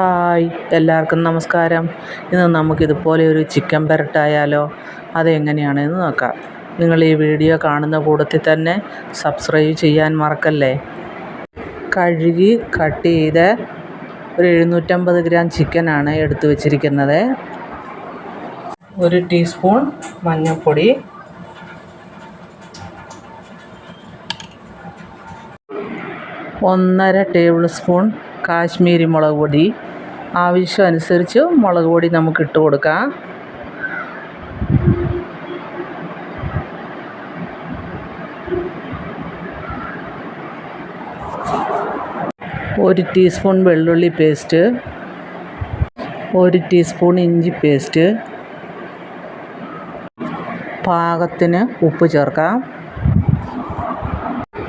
Hi എല്ലാവർക്കും നമസ്കാരം. ഇന്ന് നമുക്കിതുപോലെ ഒരു ചിക്കൻ പെരട്ടായാലോ അതെങ്ങനെയാണെന്ന് നോക്കാം. നിങ്ങൾ ഈ വീഡിയോ കാണുന്ന കൂട്ടത്തിൽ തന്നെ സബ്സ്ക്രൈബ് ചെയ്യാൻ മറക്കല്ലേ? കഴുകി കട്ട് ചെയ്ത് ഒരു എഴുന്നൂറ്റമ്പത് ഗ്രാം ചിക്കനാണ് എടുത്തു വച്ചിരിക്കുന്നത്. ഒരു ടീസ്പൂൺ മഞ്ഞൾപ്പൊടി. ഒന്നര ടേബിൾ സ്പൂൺ കാശ്മീരി മുളക് പൊടി. ആവശ്യം അനുസരിച്ച് മുളക് പൊടി നമുക്ക് ഇട്ട് കൊടുക്കാം. ഒരു ടീസ്പൂൺ വെള്ളുള്ളി പേസ്റ്റ് ഒരു ടീസ്പൂൺ ഇഞ്ചി പേസ്റ്റ് പാകത്തിന് ഉപ്പ് ചേർക്കാം.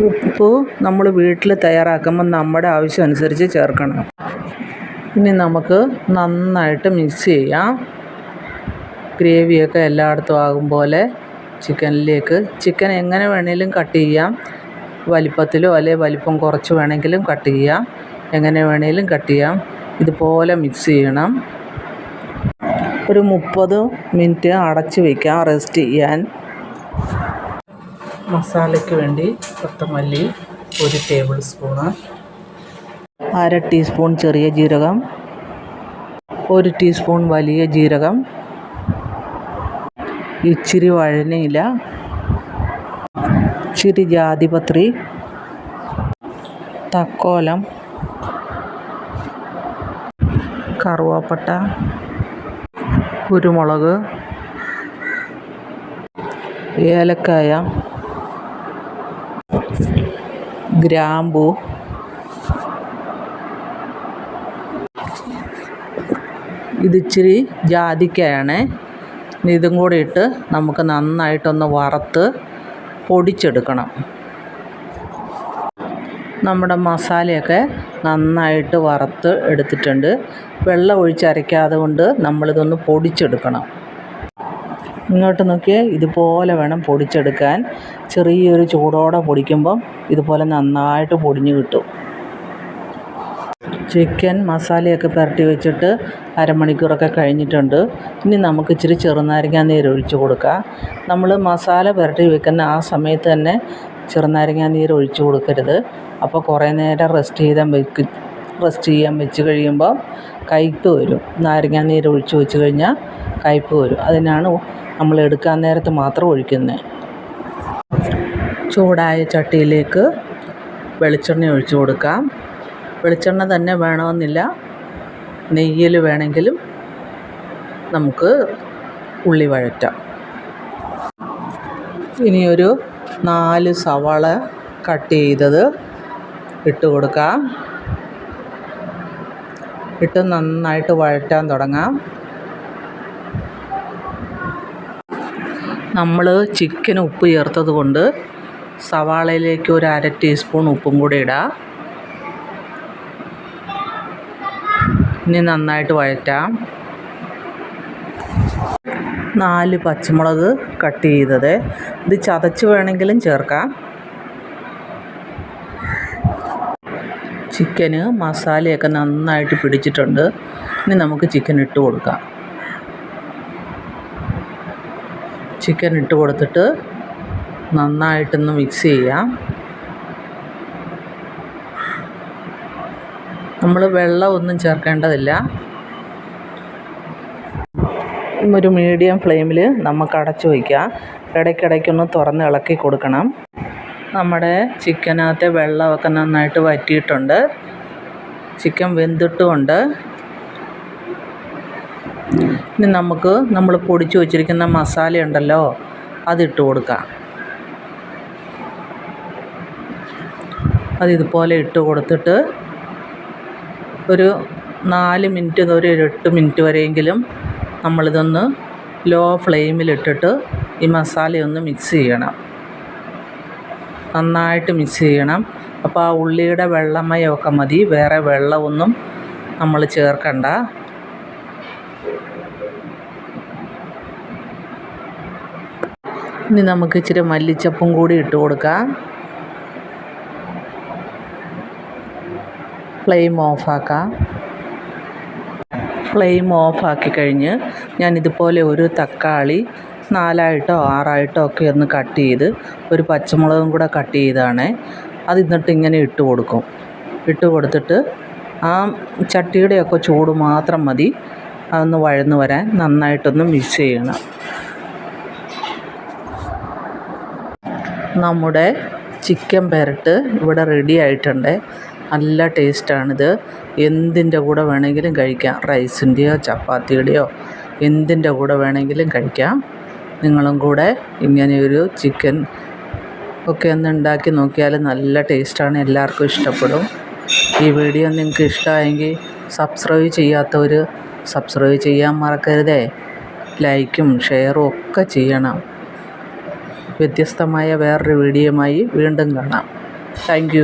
ഉപ്പ് നമ്മൾ വീട്ടിൽ തയ്യാറാക്കുമ്പോൾ നമ്മുടെ ആവശ്യം അനുസരിച്ച് ചേർക്കണം. ഇനി നമുക്ക് നന്നായിട്ട് മിക്സ് ചെയ്യാം. ഗ്രേവിയൊക്കെ എല്ലായിടത്തും ആകും പോലെ ചിക്കനിലേക്ക്. ചിക്കൻ എങ്ങനെ വേണേലും കട്ട് ചെയ്യാം. വലിപ്പത്തിലോ അല്ലെ വലിപ്പം കുറച്ച് വേണമെങ്കിലും കട്ട് ചെയ്യാം. എങ്ങനെ വേണേലും കട്ട് ചെയ്യാം. ഇതുപോലെ മിക്സ് ചെയ്യണം. ഒരു മുപ്പത് മിനിറ്റ് അടച്ച് വയ്ക്കാം റെസ്റ്റ് ചെയ്യാൻ. മസാലയ്ക്ക് വേണ്ടി കൊത്തമല്ലി ഒരു ടേബിൾ സ്പൂണ് അര ടീസ്പൂൺ ചെറിയ ജീരകം ഒരു ടീസ്പൂൺ വലിയ ജീരകം ഇച്ചിരി വഴനയില ഇച്ചിരി ജാതിപത്രി തക്കോലം കറുവാപ്പട്ട കുരുമുളക് ഏലക്കായ ഗ്രാമ്പു ഇതിച്ചിരി ജാതിക്കയാണ് ഇതും കൂടി ഇട്ട് നമുക്ക് നന്നായിട്ടൊന്ന് വറുത്ത് പൊടിച്ചെടുക്കണം. നമ്മുടെ മസാലയൊക്കെ നന്നായിട്ട് വറുത്ത് എടുത്തിട്ടുണ്ട്. വെള്ളം ഒഴിച്ചരയ്ക്കാതെ കൊണ്ട് നമ്മളിതൊന്ന് പൊടിച്ചെടുക്കണം. ഇങ്ങോട്ട് നോക്കിയാൽ ഇതുപോലെ വേണം പൊടിച്ചെടുക്കാൻ. ചെറിയൊരു ചൂടോടെ പൊടിക്കുമ്പം ഇതുപോലെ നന്നായിട്ട് പൊടിഞ്ഞു കിട്ടും. ചിക്കൻ മസാലയൊക്കെ പുരട്ടി വെച്ചിട്ട് അരമണിക്കൂറൊക്കെ കഴിഞ്ഞിട്ടുണ്ട്. ഇനി നമുക്ക് ഇച്ചിരി ചെറുനാരങ്ങ നീര് ഒഴിച്ച് കൊടുക്കാം. നമ്മൾ മസാല പുരട്ടി വെക്കുന്ന ആ സമയത്ത് തന്നെ ചെറുനാരങ്ങ നീര് ഒഴിച്ച് കൊടുക്കരുത്. അപ്പോൾ കുറേ നേരം റെസ്റ്റ് ചെയ്താൽ വെക്ക് റെസ്റ്റ് ചെയ്യാൻ വെച്ച് കഴിയുമ്പോൾ കയ്പ്പ് വരും. നാരങ്ങ നീര് ഒഴിച്ച് വെച്ച് കഴിഞ്ഞാൽ കയ്പ്പ് വരും. അതിനാണ് നമ്മൾ എടുക്കാൻ നേരത്ത് മാത്രം ഒഴിക്കുന്നത് ചൂടായ ചട്ടിയിലേക്ക് വെളിച്ചെണ്ണ ഒഴിച്ചു കൊടുക്കാം. വെളിച്ചെണ്ണ തന്നെ വേണമെന്നില്ല. നെയ്യിൽ വേണമെങ്കിലും നമുക്ക് ഉള്ളി വഴറ്റാം. ഇനിയൊരു നാല് സവാള കട്ട് ചെയ്തത് ഇട്ട് കൊടുക്കാം. ഇട്ട് നന്നായിട്ട് വഴറ്റാൻ തുടങ്ങാം. നമ്മൾ ചിക്കൻ ഉപ്പ് ചേർത്തത് കൊണ്ട് സവാളയിലേക്ക് ഒരു അര ടീസ്പൂൺ ഉപ്പും കൂടി ഇടാം. ഇനി നന്നായിട്ട് വഴറ്റാം. നാല് പച്ചമുളക് കട്ട് ചെയ്തത്. ഇത് ചതച്ച് വേണമെങ്കിലും ചേർക്കാം. ചിക്കന് മസാലയൊക്കെ നന്നായിട്ട് പിടിച്ചിട്ടുണ്ട്. ഇനി നമുക്ക് ചിക്കൻ ഇട്ട് കൊടുക്കാം. ചിക്കൻ ഇട്ട് കൊടുത്തിട്ട് നന്നായിട്ടൊന്ന് മിക്സ് ചെയ്യാം. നമ്മൾ വെള്ളമൊന്നും ചേർക്കേണ്ടതില്ല. ഒരു മീഡിയം ഫ്ലെയിമിൽ നമുക്ക് അടച്ചു വയ്ക്കുക ഇടയ്ക്കിടയ്ക്കൊന്ന് തുറന്ന് ഇളക്കി കൊടുക്കണം. നമ്മുടെ ചിക്കനകത്തെ വെള്ളമൊക്കെ നന്നായിട്ട് വറ്റിയിട്ടുണ്ട്. ചിക്കൻ വെന്തിട്ടുമുണ്ട്. ഇനി നമുക്ക് നമ്മൾ പൊടിച്ചു വച്ചിരിക്കുന്ന മസാല ഉണ്ടല്ലോ അതിട്ട് കൊടുക്കാം. അതിതുപോലെ ഇട്ട് കൊടുത്തിട്ട് ഒരു നാല് മിനിറ്റ് ഒരു എട്ട് മിനിറ്റ് വരെയെങ്കിലും നമ്മളിതൊന്ന് ലോ ഫ്ലെയിമിലിട്ടിട്ട് ഈ മസാലയൊന്ന് മിക്സ് ചെയ്യണം. നന്നായിട്ട് മിക്സ് ചെയ്യണം. അപ്പോൾ ആ ഉള്ളിയുടെ വെള്ളമയമൊക്കെ മതി. വേറെ വെള്ളമൊന്നും നമ്മൾ ചേർക്കണ്ട. ഇനി നമുക്ക് ഇച്ചിരി മല്ലിച്ചപ്പും കൂടി ഇട്ട് കൊടുക്കാം. ഫ്ലെയിം ഓഫാക്കാം. ഫ്ലെയിം ഓഫാക്കി കഴിഞ്ഞ് ഞാൻ ഇതുപോലെ ഒരു തക്കാളി നാലായിട്ടോ ആറായിട്ടോ ഒക്കെ ഒന്ന് കട്ട് ചെയ്ത് ഒരു പച്ചമുളകും കൂടെ കട്ട് ചെയ്താണ്. അത് എന്നിട്ട് ഇങ്ങനെ ഇട്ട് കൊടുക്കും. ഇട്ട് കൊടുത്തിട്ട് ആ ചട്ടിയുടെയൊക്കെ ചൂട് മാത്രം മതി. അതൊന്ന് വഴന്നു വരാൻ നന്നായിട്ടൊന്ന് മിക്സ് ചെയ്യണം. നമ്മുടെ ചിക്കൻ പെരട്ട് ഇവിടെ റെഡി ആയിട്ടുണ്ട്. നല്ല ടേസ്റ്റാണിത്. എന്തിന്റെ കൂടെ വേണമെങ്കിലും കഴിക്കാം. റൈസിന്റെയോ ചപ്പാത്തിയുടെയോ എന്തിന്റെ കൂടെ വേണമെങ്കിലും കഴിക്കാം. നിങ്ങളും കൂടെ ഇങ്ങനെയൊരു ചിക്കൻ ഒക്കെ ഒന്ന് ഉണ്ടാക്കി നോക്കിയാൽ നല്ല ടേസ്റ്റാണ്. എല്ലാവർക്കും ഇഷ്ടപ്പെടും. ഈ വീഡിയോ നിങ്ങൾക്ക് ഇഷ്ടമായെങ്കിൽ സബ്സ്ക്രൈബ് ചെയ്യാത്തവർ സബ്സ്ക്രൈബ് ചെയ്യാൻ മറക്കരുതേ. ലൈക്കും ഷെയറും ഒക്കെ ചെയ്യണം. വ്യത്യസ്തമായ വേറൊരു വീഡിയോയുമായി വീണ്ടും കാണാം. താങ്ക്